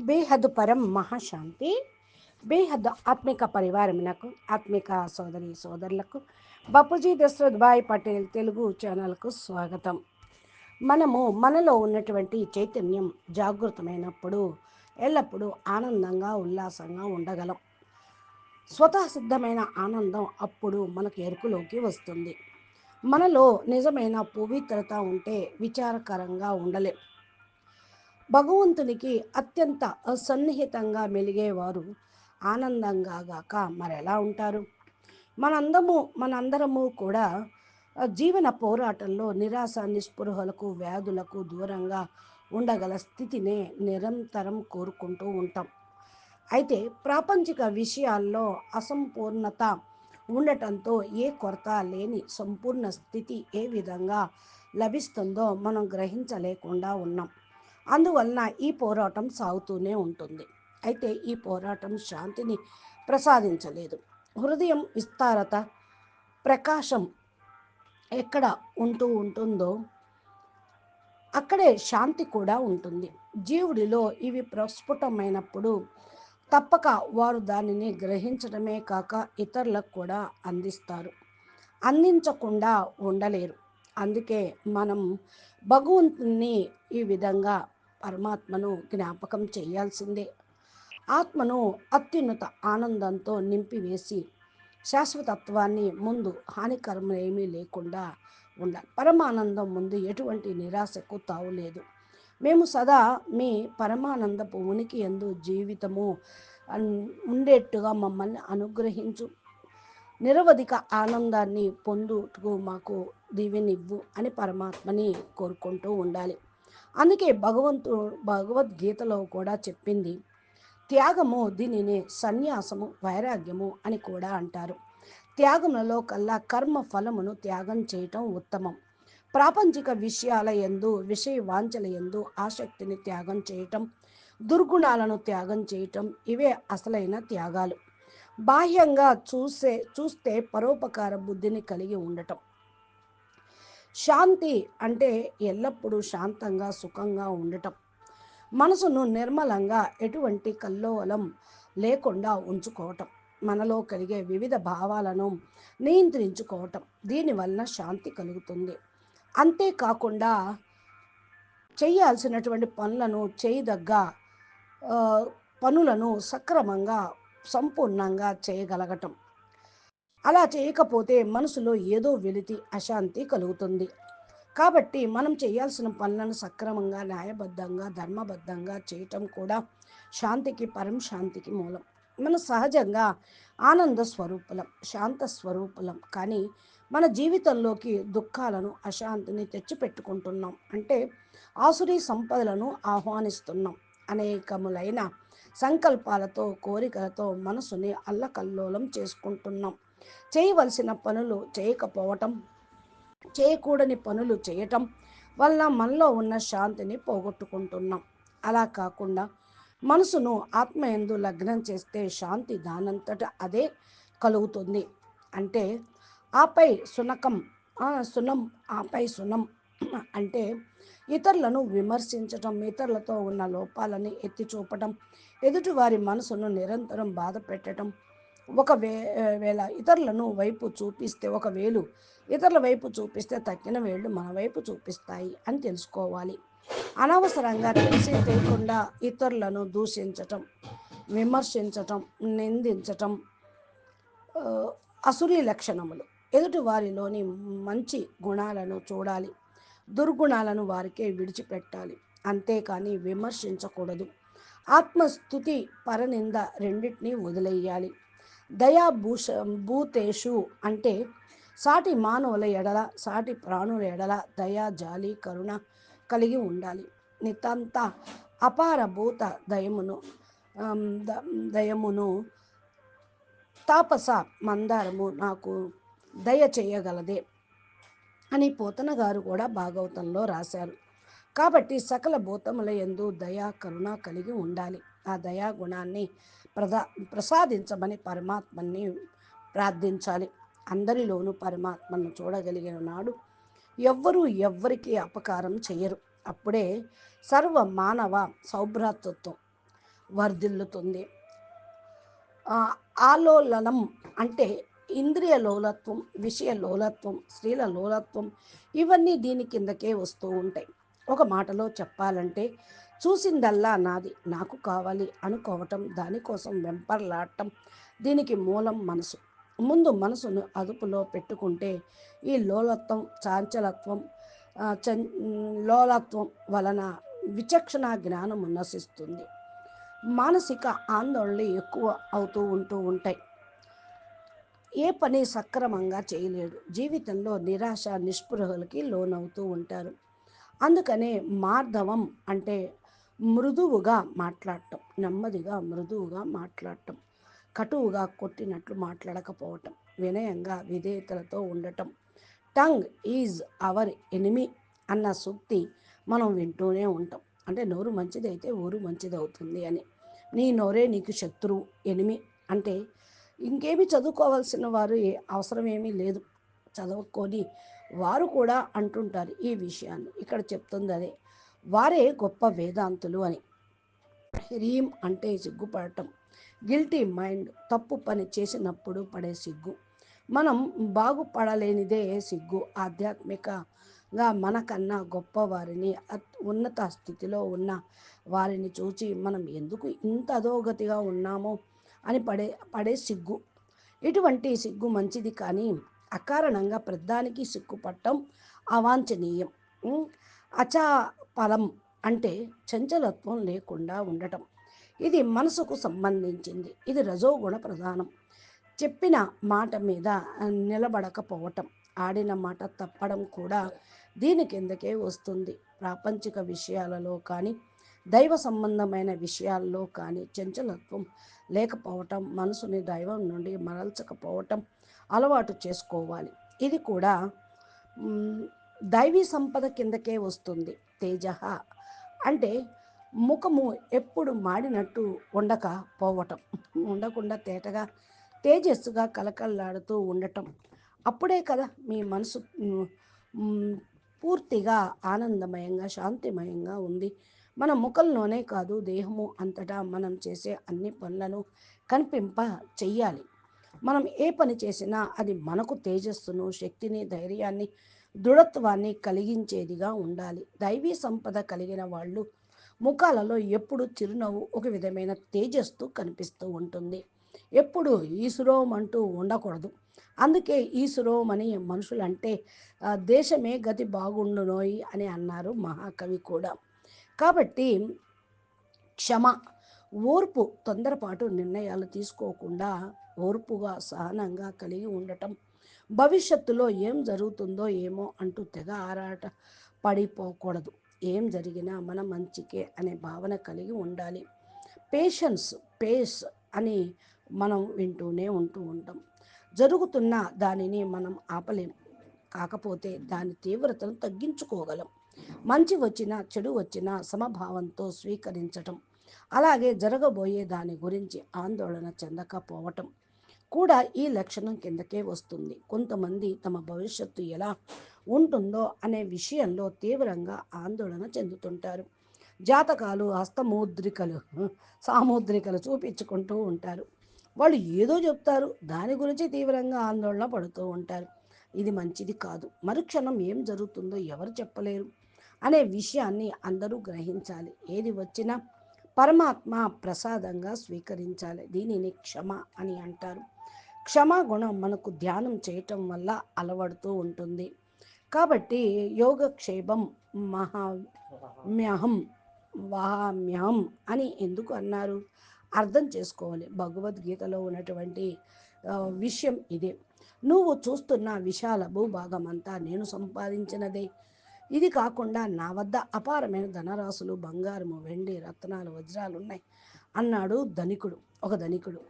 బేహద్ పరం మహాశాంతి బేహద్ ఆత్మిక పరివారమునకు ఆత్మిక సోదరి సోదరులకు బాపూజీ దశరథ్ భాయ్ పటేల్ తెలుగు ఛానల్కు స్వాగతం. మనము మనలో ఉన్నటువంటి చైతన్యం జాగృతమైనప్పుడు ఎల్లప్పుడూ ఆనందంగా ఉల్లాసంగా ఉండగలం. స్వతः సిద్ధమైన ఆనందం అప్పుడు మనకు ఎరుకులోకి వస్తుంది. మనలో నిజమైన పవిత్రత ఉంటే విచారకరంగా ఉండలేం. భగవంతునికి అత్యంత సన్నిహితంగా మెలిగేవారు. ఆనందంగా గాక మరెలా ఉంటారు? మనందము మనందరము కూడా జీవన పోరాటంలో నిరాశ నిస్పృహలకు వ్యాధులకు దూరంగా ఉండగల స్థితినే నిరంతరం కోరుకుంటూ ఉంటాం. అయితే ప్రాపంచిక విషయాల్లో అసంపూర్ణత ఉండటంతో ఏ కొరత లేని సంపూర్ణ స్థితి ఏ విధంగా లభిస్తుందో మనం గ్రహించలేకుండా ఉన్నాం. అందువలన ఈ పోరాటం సాగుతూనే ఉంటుంది. అయితే ఈ పోరాటం శాంతిని ప్రసాదించలేదు. హృదయం విస్తారత ప్రకాశం ఎక్కడ ఉంటూ ఉంటుందో అక్కడే శాంతి కూడా ఉంటుంది. జీవుడిలో ఇవి ప్రస్ఫుటమైనప్పుడు తప్పక వారు దానిని గ్రహించడమే కాక ఇతరులకు కూడా అందిస్తారు. అందించకుండా ఉండలేరు. అందుకే మనం భగవంతుని ఈ విధంగా పరమాత్మను జ్ఞాపకం చేయాల్సిందే. ఆత్మను అత్యున్నత ఆనందంతో నింపివేసి శాశ్వతత్వాన్ని ముందు హానికరం ఏమీ లేకుండా ఉండాలి. పరమానందం ముందు ఎటువంటి నిరాశకు తావులేదు మేము సదా మీ పరమానందపు ఉనికి ఎందు జీవితము ఉండేట్టుగా మమ్మల్ని అనుగ్రహించు. నిరవధిక ఆనందాన్ని పొందుటకు మాకు దీవెనివ్వు అని పరమాత్మని కోరుకుంటూ ఉండాలి. అందుకే భగవంతు భగవద్గీతలో కూడా చెప్పింది త్యాగము దీనినే సన్యాసము వైరాగ్యము అని కూడా అంటారు. త్యాగములలో కల్లా కర్మ ఫలమును త్యాగం చేయటం ఉత్తమం. ప్రాపంచిక విషయాల ఎందు విషయ వాంఛల ఎందు ఆసక్తిని త్యాగం చేయటం దుర్గుణాలను త్యాగం చేయటం ఇవే అసలైన త్యాగాలు. బాహ్యంగా చూసే చూస్తే పరోపకార బుద్ధిని కలిగి ఉండటం. శాంతి అంటే ఎల్లప్పుడూ శాంతంగా సుఖంగా ఉండటం. మనసును నిర్మలంగా ఎటువంటి కల్లోలం లేకుండా ఉంచుకోవటం. మనలో కలిగే వివిధ భావాలను నియంత్రించుకోవటం. దీనివలన శాంతి కలుగుతుంది. అంతేకాకుండా చేయాల్సినటువంటి పనులను చేయదగ్గ పనులను సక్రమంగా సంపూర్ణంగా చేయగలగటం. అలా చేయకపోతే మనసులో ఏదో వెలితి అశాంతి కలుగుతుంది. కాబట్టి మనం చేయాల్సిన పనులను సక్రమంగా న్యాయబద్ధంగా ధర్మబద్ధంగా చేయటం కూడా శాంతికి పరం శాంతికి మూలం. మనం సహజంగా ఆనంద స్వరూపులం శాంత స్వరూపులం. కానీ మన జీవితంలోకి దుఃఖాలను అశాంతిని తెచ్చిపెట్టుకుంటున్నాం. అంటే ఆసురీ సంపదలను ఆహ్వానిస్తున్నాం. అనేకములైన సంకల్పాలతో కోరికలతో మనసుని అల్లకల్లోలం చేసుకుంటున్నాం. చేయవలసిన పనులు చేయకపోవటం చేయకూడని పనులు చేయటం వల్ల మనలో ఉన్న శాంతిని పోగొట్టుకుంటున్నాం. అలా కాకుండా మనసును ఆత్మయందు లగ్నం చేస్తే శాంతి దానంతట అదే కలుగుతుంది. అంటే ఆపై సునకం సునం ఆపై సునం అంటే ఇతరులను విమర్శించటం ఇతరులతో ఉన్న లోపాలని ఎత్తి చూపటం ఎదుటివారి మనసును నిరంతరం బాధ పెట్టడం ఒక వే వేళ ఇతరులను వైపు చూపిస్తే ఒక వేలు ఇతరుల వైపు చూపిస్తే తక్కిన వేళ్ళు మన వైపు చూపిస్తాయి అని తెలుసుకోవాలి. అనవసరంగా తెలిసి తెలియకుండా ఇతరులను దూషించటం విమర్శించటం నిందించటం ఆ, అసురీ లక్షణములు. ఎదుటి వారిలోని మంచి గుణాలను చూడాలి. దుర్గుణాలను వారికే విడిచిపెట్టాలి. అంతేకాని విమర్శించకూడదు. ఆత్మస్థుతి పరనింద రెండింటినీ వదిలేయాలి. దయా భూష భూతేషు అంటే సాటి మానవుల ఎడల సాటి ప్రాణుల ఎడల దయా జాలి కరుణ కలిగి ఉండాలి. నితంత అపార భూత దయమును దయమును తాపస మందారము నాకు దయ చేయగలదే అని పోతన గారు కూడా భాగవతంలో రాశారు. కాబట్టి సకల భూతముల యందు దయా కరుణ కలిగి ఉండాలి. ఆ దయా గుణాన్ని ప్రదా ప్రసాదించమని పరమాత్మని ప్రార్థించాలి. అందరిలోనూ పరమాత్మను చూడగలిగిన నాడు ఎవ్వరూ ఎవ్వరికీ అపకారం చేయరు అప్పుడే సర్వ మానవ సౌభ్రాతృత్వం వర్ధిల్లుతుంది. ఆలోలనం అంటే ఇంద్రియ లోలత్వం విషయ లోలత్వం స్త్రీల లోలత్వం ఇవన్నీ దీని కిందకే వస్తూ ఉంటాయి. ఒక మాటలో చెప్పాలంటే చూసిందల్లా నాది. నాకు కావాలి అనుకోవటం దానికోసం వెంపర్లాడటం దీనికి మూలం మనసు. ముందు మనసును అదుపులో పెట్టుకుంటే ఈ లోలత్వం చాంచలత్వం చం లోలత్వం వలన విచక్షణ జ్ఞానం నశిస్తుంది. మానసిక ఆందోళనలు ఎక్కువ అవుతూ ఉంటూ ఉంటాయి. ఏ పని సక్రమంగా చేయలేడు. జీవితంలో నిరాశ నిస్పృహలకి లోనవుతూ ఉంటారు. అందుకనే మార్ధవం అంటే మృదువుగా మాట్లాడటం నెమ్మదిగా మృదువుగా మాట్లాడటం కటువుగా కొట్టినట్లు మాట్లాడకపోవటం వినయంగా విధేయతలతో ఉండటం. టంగ్ ఈజ్ అవర్ ఎనిమి అన్న సూక్తి మనం వింటూనే ఉంటాం. అంటే నోరు మంచిదైతే ఊరు మంచిది అవుతుంది అని. నీ నోరే నీకు శత్రువు ఎనిమి అంటే ఇంకేమి చదువుకోవాల్సిన వారు ఏ అవసరం ఏమీ లేదు. చదువుకొని వారు కూడా అంటుంటారు ఈ విషయాన్ని. ఇక్కడ చెప్తుంది అదే వారే గొప్ప వేదాంతులు అని. హ్రీం అంటే సిగ్గుపడటం. గిల్టీ మైండ్ తప్పు పని చేసినప్పుడు పడే సిగ్గు. మనం బాగుపడలేనిదే సిగ్గు. ఆధ్యాత్మికంగా మనకన్నా గొప్పవారిని అత్- ఉన్నత స్థితిలో ఉన్న వారిని చూచి మనం ఎందుకు ఇంత అధోగతిగా ఉన్నామో అని పడే పడే సిగ్గు. ఇటువంటి సిగ్గు మంచిది కానీ అకారణంగా ప్రధానికి సిగ్గుపడటం అవాంఛనీయం. అచా ఫలం అంటే చంచలత్వం లేకుండా ఉండటం. ఇది మనసుకు సంబంధించింది. ఇది రజోగుణ ప్రధానం. చెప్పిన మాట మీద నిలబడకపోవటం ఆడిన మాట తప్పడం కూడా దీని కిందకే వస్తుంది. ప్రాపంచిక విషయాలలో కానీ దైవ సంబంధమైన విషయాల్లో కానీ చంచలత్వం లేకపోవటం మనసుని దైవం నుండి మరల్చకపోవటం అలవాటు చేసుకోవాలి. ఇది కూడా దైవీ సంపద కిందకే వస్తుంది. తేజ. అంటే ముఖము ఎప్పుడు మాడినట్టు ఉండక పోవటం. ఉండకుండా తేటగా తేజస్సుగా కలకల్లాడుతూ ఉండటం. అప్పుడే కదా మీ మనసు పూర్తిగా ఆనందమయంగా శాంతిమయంగా ఉంది. మన ముఖంలోనే కాదు దేహము అంతటా మనం చేసే అన్ని పనులను కనిపింప చెయ్యాలి. మనం ఏ పని చేసినా అది మనకు తేజస్సును శక్తిని ధైర్యాన్ని దృఢత్వాన్ని కలిగించేదిగా ఉండాలి. దైవీ సంపద కలిగిన వాళ్ళు ముఖాలలో ఎప్పుడు చిరునవ్వు ఒక విధమైన తేజస్సు కనిపిస్తూ ఉంటుంది. ఎప్పుడు ఈశ్వరోం అంటూ ఉండకూడదు. అందుకే ఈసురోం అని మనుషులంటే దేశమే గతి బాగుండునోయి అని అన్నారు మహాకవి కూడా. కాబట్టి క్షమ ఓర్పు తొందరపాటు నిర్ణయాలు తీసుకోకుండా ఓర్పుగా సహనంగా కలిగి ఉండటం భవిష్యత్తులో ఏం జరుగుతుందో ఏమో అంటూ తెగ ఆరాట పడిపోకూడదు. ఏం జరిగినా మన మంచికే అనే భావన కలిగి ఉండాలి. పేషెన్స్ పేస్ అని మనం వింటూనే ఉంటూ ఉంటాం. జరుగుతున్న దానిని మనం ఆపలేం. కాకపోతే దాని తీవ్రతను తగ్గించుకోగలం. మంచి వచ్చినా చెడు వచ్చినా సమభావంతో స్వీకరించటం. అలాగే జరగబోయే దాని గురించి ఆందోళన చెందకపోవటం. కూడా ఈ లక్షణం కిందకే వస్తుంది. కొంతమంది తమ భవిష్యత్తు ఎలా ఉంటుందో అనే విషయంలో తీవ్రంగా ఆందోళన చెందుతుంటారు. జాతకాలు హస్తముద్రికలు సాముద్రికలు చూపించుకుంటూ ఉంటారు. వాళ్ళు ఏదో చెప్తారు దాని గురించి తీవ్రంగా ఆందోళన పడుతూ ఉంటారు. ఇది మంచిది కాదు. మరుక్షణం ఏం జరుగుతుందో ఎవరు చెప్పలేరు అనే విషయాన్ని అందరూ గ్రహించాలి. ఏది వచ్చినా పరమాత్మ ప్రసాదంగా స్వీకరించాలి. దీనిని క్షమ అని అంటారు. క్షమాగుణం మనకు ధ్యానం చేయటం వల్ల అలవడుతూ ఉంటుంది. కాబట్టి యోగక్షేమం మహామ్యహం వాహామ్యహం అని ఎందుకు అన్నారు? అర్థం చేసుకోవాలి. భగవద్గీతలో ఉన్నటువంటి విషయం ఇదే. నువ్వు చూస్తున్న విశాల భూభాగం అంతా నేను సంపాదించినదే. ఇది కాకుండా నా వద్ద అపారమైన ధనరాశులు బంగారము వెండి రత్నాలు వజ్రాలు ఉన్నాయి అన్నాడు ధనికుడు. ఒక ధనికుడు.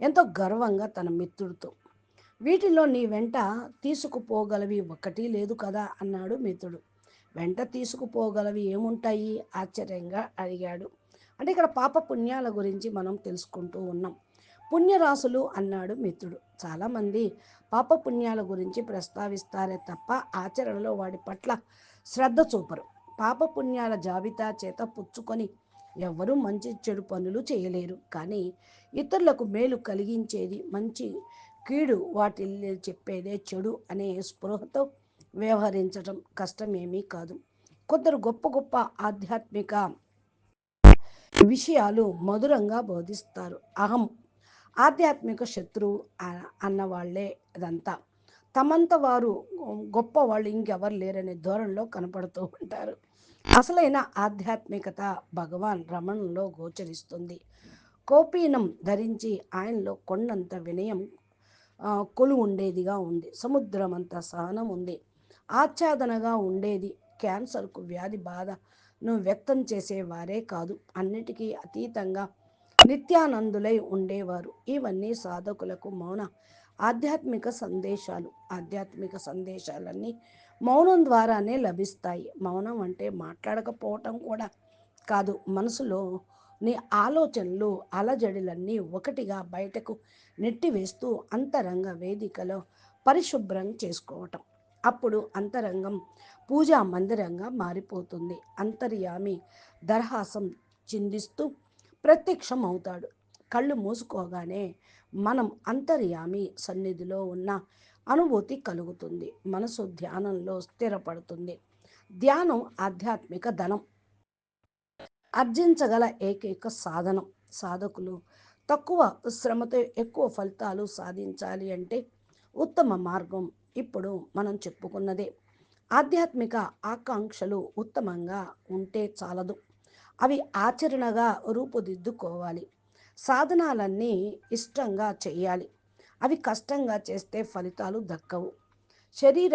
ఎంతో గర్వంగా తన మిత్రుడితో. వీటిలో నీ వెంట తీసుకుపోగలవి ఒకటి లేదు కదా అన్నాడు మిత్రుడు. వెంట తీసుకుపోగలవి ఏముంటాయి? ఆశ్చర్యంగా అడిగాడు. అంటే ఇక్కడ పాప పుణ్యాల గురించి మనం తెలుసుకుంటూ ఉన్నాం. పుణ్యరాశులు అన్నాడు మిత్రుడు. చాలామంది పాప పుణ్యాల గురించి ప్రస్తావిస్తారే తప్ప ఆచరణలో వాడి పట్ల శ్రద్ధ చూపరు. పాప పుణ్యాల జాబితా చేత పుచ్చుకొని ఎవరు మంచి చెడు పనులు చేయలేరు. కానీ ఇతరులకు మేలు కలిగించేది మంచి కీడు వాటి చెప్పేదే చెడు అనే స్పృహతో వ్యవహరించడం కష్టమేమీ కాదు. కొందరు గొప్ప గొప్ప ఆధ్యాత్మిక విషయాలు మధురంగా బోధిస్తారు. అహం ఆధ్యాత్మిక శత్రువు అన్నవాళ్ళే అదంతా. తమంత వారు గొప్ప వాళ్ళు ఇంకెవరు లేరనే ధోరణిలో కనపడుతూ ఉంటారు. అసలైన ఆధ్యాత్మికత భగవాన్ రమణంలో గోచరిస్తుంది. కోపీనం ధరించి ఆయనలో కొండంత వినయం కొలు ఉండేదిగా ఉంది. సముద్రం అంత సహనం ఉంది. ఆచ్ఛాదనగా ఉండేది. క్యాన్సర్కు వ్యాధి బాధను వ్యక్తం చేసేవారే కాదు. అన్నిటికీ అతీతంగా నిత్యానందులై ఉండేవారు. ఇవన్నీ సాధకులకు మౌన ఆధ్యాత్మిక సందేశాలు. ఆధ్యాత్మిక సందేశాలన్నీ మౌనం ద్వారానే లభిస్తాయి. మౌనం అంటే మాట్లాడకపోవటం కూడా కాదు. మనసులో నీ ఆలోచనలు అలజడిలన్నీ ఒకటిగా బయటకు నెట్టివేస్తూ అంతరంగ వేదికలో పరిశుభ్రం చేసుకోవటం. అప్పుడు అంతరంగం పూజా మందిరంగా మారిపోతుంది. అంతర్యామి దర్హాసం చిందిస్తూ ప్రత్యక్షం అవుతాడు కళ్ళు మూసుకోగానే మనం అంతర్యామి సన్నిధిలో ఉన్న అనుభూతి కలుగుతుంది. మనసు ధ్యానంలో స్థిరపడుతుంది. ధ్యానం ఆధ్యాత్మిక ధనం. ఆర్జించగల ఏకైక సాధనం. సాధకులు తక్కువ శ్రమతో ఎక్కువ ఫలితాలు సాధించాలి అంటే ఉత్తమ మార్గం ఇప్పుడు మనం చెప్పుకున్నదే. ఆధ్యాత్మిక ఆకాంక్షలు ఉత్తమంగా ఉంటే చాలదు. అవి ఆచరణగా రూపుదిద్దుకోవాలి. సాధనాలన్నీ ఇష్టంగా చేయాలి. అవి కష్టంగా చేస్తే ఫలితాలు దక్కవు. శరీర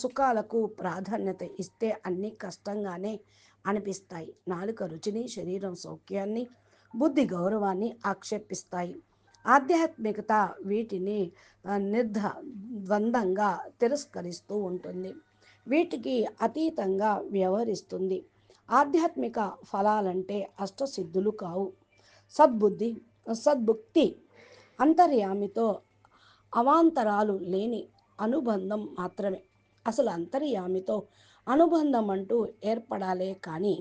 సుఖాలకు ప్రాధాన్యత ఇస్తే అన్నీ కష్టంగానే అనిపిస్తాయి. నాలుక రుచిని శరీరం సౌఖ్యాన్ని బుద్ధి గౌరవాన్ని ఆక్షేపిస్తాయి. ఆధ్యాత్మికత వీటిని నిర్ధ ద్వందంగా తిరస్కరిస్తూ ఉంటుంది. వీటికి అతీతంగా వ్యవహరిస్తుంది. ఆధ్యాత్మిక ఫలాలంటే అష్టసిద్ధులు కావు. సద్బుద్ధి సద్భుక్తి అంతర్యామితో అవాంతరాలు లేని అనుబంధం మాత్రమే. అసలు అంతర్యామితో అనుబంధం అంటూ ఏర్పడాలే కానీ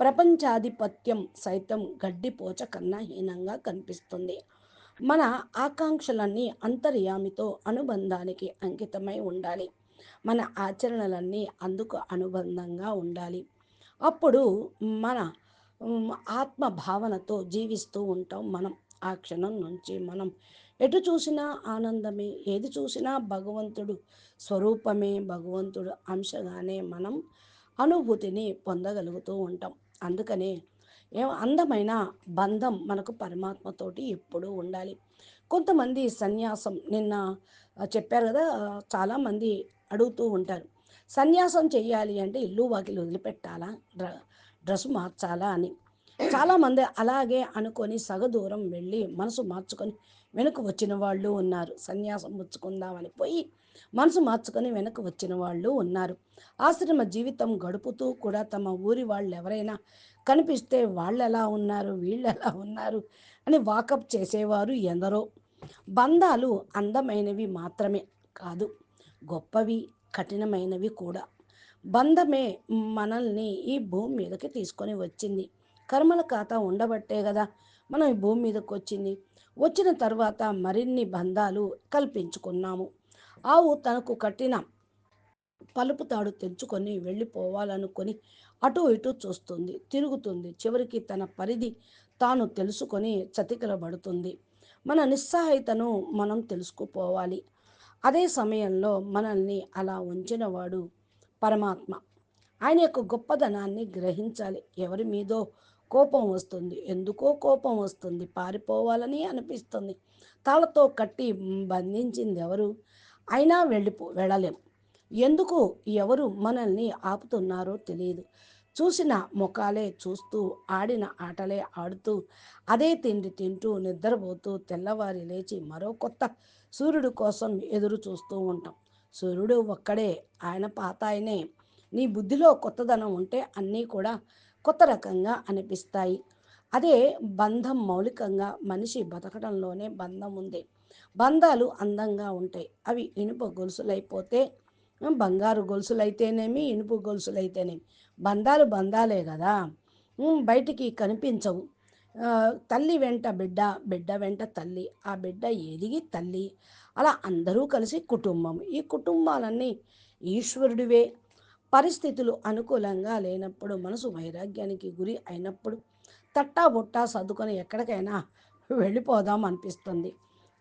ప్రపంచాధిపత్యం సైతం గడ్డిపోచ కన్నా హీనంగా కనిపిస్తుంది. మన ఆకాంక్షలన్నీ అంతర్యామితో అనుబంధానికి అంకితమై ఉండాలి. మన ఆచరణలన్నీ అందుకు అనుబంధంగా ఉండాలి. అప్పుడు మన ఆత్మ భావనతో జీవిస్తూ ఉంటాం మనం. ఆ క్షణం నుంచి మనం ఎటు చూసినా ఆనందమే ఏది చూసినా భగవంతుడు స్వరూపమే భగవంతుడు అంశగానే మనం అనుభూతిని పొందగలుగుతూ ఉంటాం. అందుకనే ఏ అందమైన బంధం మనకు పరమాత్మతోటి ఎప్పుడూ ఉండాలి. కొంతమంది సన్యాసం నిన్న చెప్పారు కదా చాలామంది అడుగుతూ ఉంటారు. సన్యాసం చేయాలి అంటే ఇల్లు వాకిలు వదిలిపెట్టాలా? డ్ర డ్రెస్ మార్చాలా అని. చాలామంది అలాగే అనుకొని సగదూరం వెళ్ళి మనసు మార్చుకొని వెనుక వచ్చిన వాళ్ళు ఉన్నారు. సన్యాసం ముచ్చుకుందామని పోయి మనసు మార్చుకొని వెనక వచ్చిన వాళ్ళు ఉన్నారు. ఆశ్రమ జీవితం గడుపుతూ కూడా తమ ఊరి వాళ్ళు ఎవరైనా కనిపిస్తే వాళ్ళు ఎలా ఉన్నారు? వీళ్ళు ఎలా ఉన్నారు? అని వాకప్ చేసేవారు ఎందరో. బంధాలు అందమైనవి మాత్రమే కాదు గొప్పవి కఠినమైనవి కూడా. బంధమే మనల్ని ఈ భూమి మీదకి తీసుకొని వచ్చింది. కర్మల ఖాతా ఉండబట్టే కదా మనం ఈ భూమి మీదకి వచ్చింది వచ్చిన తర్వాత మరిన్ని బంధాలు కల్పించుకున్నాము. ఆవు తనకు కట్టిన పలుపు తాడు తెంచుకొని వెళ్ళిపోవాలనుకొని అటు ఇటు చూస్తుంది తిరుగుతుంది. చివరికి తన పరిధి తాను తెలుసుకొని చతికిలబడుతుంది. మన నిస్సహాయతను మనం తెలుసుకుపోవాలి. అదే సమయంలో మనల్ని అలా ఉంచినవాడు పరమాత్మ. ఆయన యొక్క గొప్పదనాన్ని గ్రహించాలి. ఎవరి మీదో కోపం వస్తుంది. ఎందుకో కోపం వస్తుంది. పారిపోవాలని అనిపిస్తుంది. తాళతో కట్టి బంధించింది ఎవరు? అయినా వెళ్ళిపో వెళ్ళలేం. ఎందుకు ఎవరు మనల్ని ఆపుతున్నారో తెలియదు. చూసిన ముఖాలే చూస్తూ ఆడిన ఆటలే ఆడుతూ అదే తిండి తింటూ నిద్రపోతూ తెల్లవారి లేచి మరో కొత్త సూర్యుడు కోసం ఎదురు చూస్తూ ఉంటాం. సూర్యుడు ఒక్కడే ఆయన పాత ఆయనే నీ బుద్ధిలో కొత్తదనం ఉంటే అన్నీ కూడా కొత్త రకంగా అనిపిస్తాయి. అదే బంధం మౌలికంగా మనిషి బతకడంలోనే బంధం ఉంది. బంధాలు అందంగా ఉంటాయి. అవి ఇనుప గొలుసులైపోతే బంగారు గొలుసులైతేనేమి ఇనుపు గొలుసులైతేనేమి? బంధాలు బంధాలే కదా. బయటికి కనిపించవు. తల్లి వెంట బిడ్డ బిడ్డ వెంట తల్లి ఆ బిడ్డ ఎదిగి తల్లి. అలా అందరూ కలిసి కుటుంబం. ఈ కుటుంబాలన్నీ ఈశ్వరుడివే. పరిస్థితులు అనుకూలంగా లేనప్పుడు మనసు వైరాగ్యానికి గురి అయినప్పుడు తట్టా బొట్టా సర్దుకొని ఎక్కడికైనా వెళ్ళిపోదాం అనిపిస్తుంది.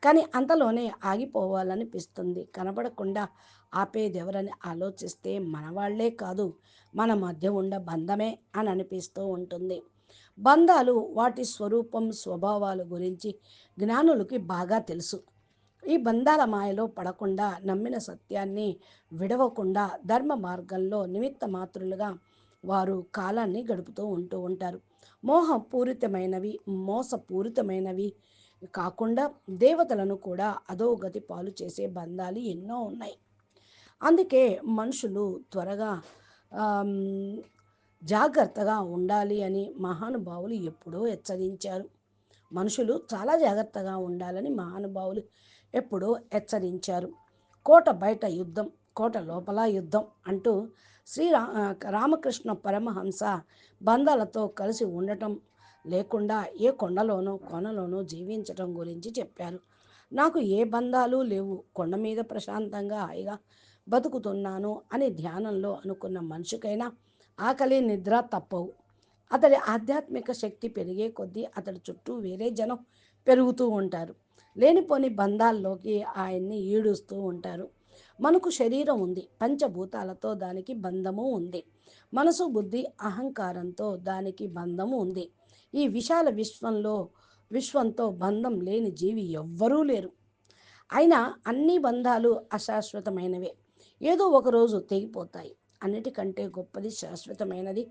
కానీ అంతలోనే ఆగిపోవాలనిపిస్తుంది. కనబడకుండా ఆపేదెవరని ఆలోచిస్తే మనవాళ్ళే కాదు మన మధ్య ఉండ బంధమే అని అనిపిస్తూ ఉంటుంది. బంధాలు వాటి స్వరూపం స్వభావాల గురించి జ్ఞానులకి బాగా తెలుసు. ఈ బంధాల మాయలో పడకుండా నమ్మిన సత్యాన్ని విడవకుండా ధర్మ మార్గంలో నిమిత్త మాత్రులుగా వారు కాలాన్ని గడుపుతూ ఉంటూ ఉంటారు. మోహపూరితమైనవి మోసపూరితమైనవి కాకుండా దేవతలను కూడా అధోగతి పాలు చేసే బంధాలు ఎన్నో ఉన్నాయి. అందుకే మనుషులు త్వరగా జాగ్రత్తగా ఉండాలి అని మహానుభావులు ఎప్పుడో హెచ్చరించారు. మనుషులు చాలా జాగ్రత్తగా ఉండాలని మహానుభావులు ఎప్పుడో హెచ్చరించారు. కోట బయట యుద్ధం కోట లోపల యుద్ధం అంటూ శ్రీరా రామకృష్ణ పరమహంస బంధాలతో కలిసి ఉండటం లేకుండా ఏ కొండలోనో కొనలోనూ జీవించటం గురించి చెప్పారు. నాకు ఏ బంధాలు లేవు. కొండ మీద ప్రశాంతంగా హాయిగా బతుకుతున్నాను అని ధ్యానంలో అనుకున్న మనిషికైనా ఆకలి నిద్ర తప్పవు. అతడి ఆధ్యాత్మిక శక్తి పెరిగే కొద్దీ అతడి చుట్టూ వేరే జనం పెరుగుతూ ఉంటారు. లేనిపోని బంధాల్లోకి ఆయన్ని ఈడుస్తూ ఉంటారు. మనకు శరీరం ఉంది. పంచభూతాలతో దానికి బంధము ఉంది. మనసు బుద్ధి అహంకారంతో దానికి బంధము ఉంది. ఈ విశాల విశ్వంలో విశ్వంతో బంధం లేని జీవి ఎవ్వరూ లేరు. అయినా అన్ని బంధాలు అశాశ్వతమైనవే. ఏదో ఒకరోజు తెగిపోతాయి. అన్నిటికంటే గొప్పది శాశ్వతమైనది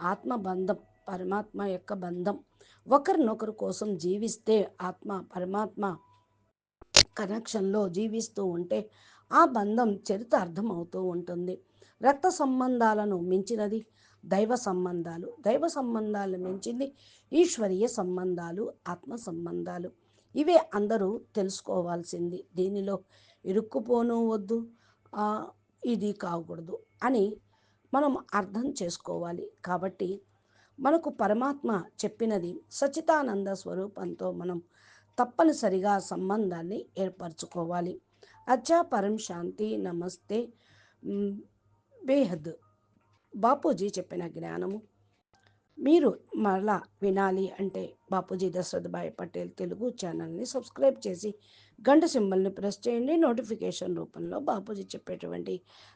ఆత్మబంధం పరమాత్మ యొక్క బంధం. ఒకరినొకరు కోసం జీవిస్తే ఆత్మ పరమాత్మ కనెక్షన్లో జీవిస్తూ ఉంటే ఆ బంధం చరితార్థం అవుతూ ఉంటుంది. రక్త సంబంధాలను మించినది దైవ సంబంధాలు. దైవ సంబంధాలను మించింది ఈశ్వరీయ సంబంధాలు ఆత్మ సంబంధాలు. ఇవే అందరూ తెలుసుకోవాల్సింది. దీనిలో ఇరుక్కుపోను వద్దు ఇది కాకూడదు అని మనం అర్థం చేసుకోవాలి. కాబట్టి మనకు పరమాత్మ చెప్పినది సచితానంద స్వరూపంతో మనం తప్పనిసరిగా సంబంధాన్ని ఏర్పరచుకోవాలి. అచ్చా పరం శాంతి నమస్తే. బేహద్. బాపూజీ చెప్పిన జ్ఞానము. మీరు మరలా వినాలి అంటే బాపూజీ దశరథభాయ్ పటేల్ తెలుగు ఛానల్ని సబ్స్క్రైబ్ చేసి గంట సింబల్ని ప్రెస్ చేయండి. నోటిఫికేషన్ రూపంలో బాపూజీ చెప్పేటువంటి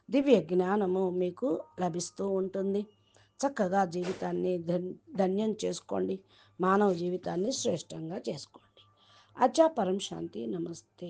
దివ్య జ్ఞానము మీకు లభిస్తూ ఉంటుంది. చక్కగా జీవితాన్ని ధన్ ధన్యం చేసుకోండి. మానవ జీవితాన్ని శ్రేష్టంగా చేసుకోండి. అచ్చా పరం శాంతి నమస్తే